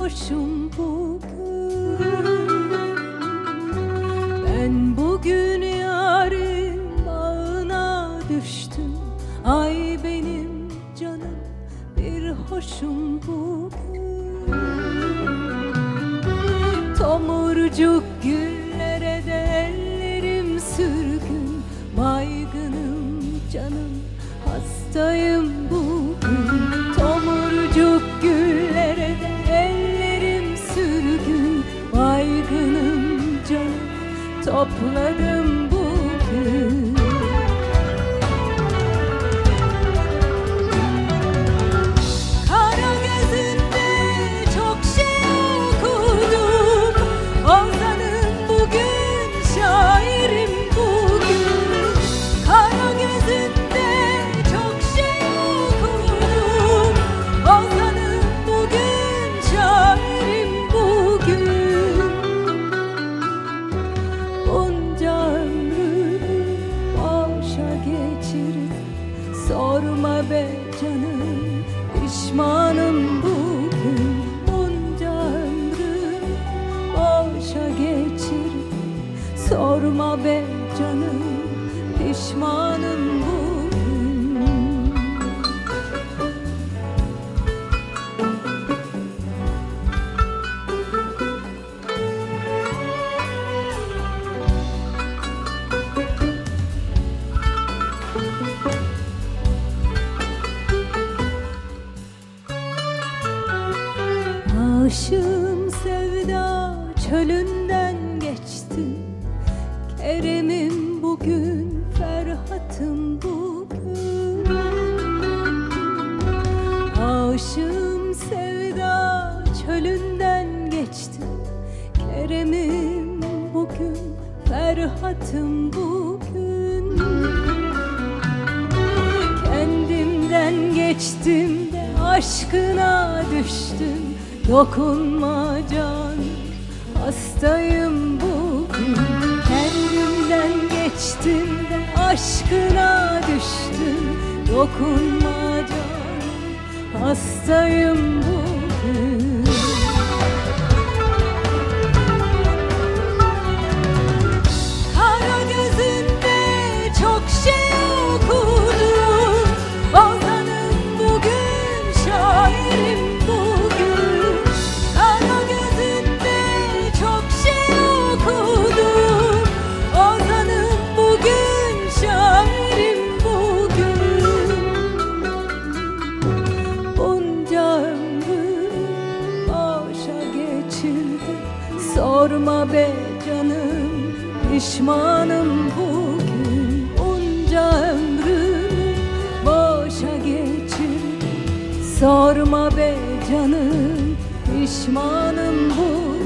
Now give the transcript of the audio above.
hoşum bugün. Ben bugün yarın bağına düştüm. Ay benim canım bir hoşum bugün. Tomurcuk güllere de ellerim sürgün. Baygınım canım hastayım topladım bugün Sorma be canım pişmanım bugün Bunca ömrümü boşa geçirdim Sorma be canım pişmanım bugün Aşığım sevda çölünden geçtim Kerem'im bugün, Ferhat'ım bugün. Aşığım sevda çölünden geçtim Kerem'im bugün, Ferhat'ım bugün. Kendimden geçtim de aşkına düştüm Dokunma can hastayım bugün. Kendimden geçtim de aşkına düştüm. Dokunma can hastayım bugün be canım pişmanım bugün. Bunca ömrümü boşa geçirdi Sorma be canım pişmanım bugün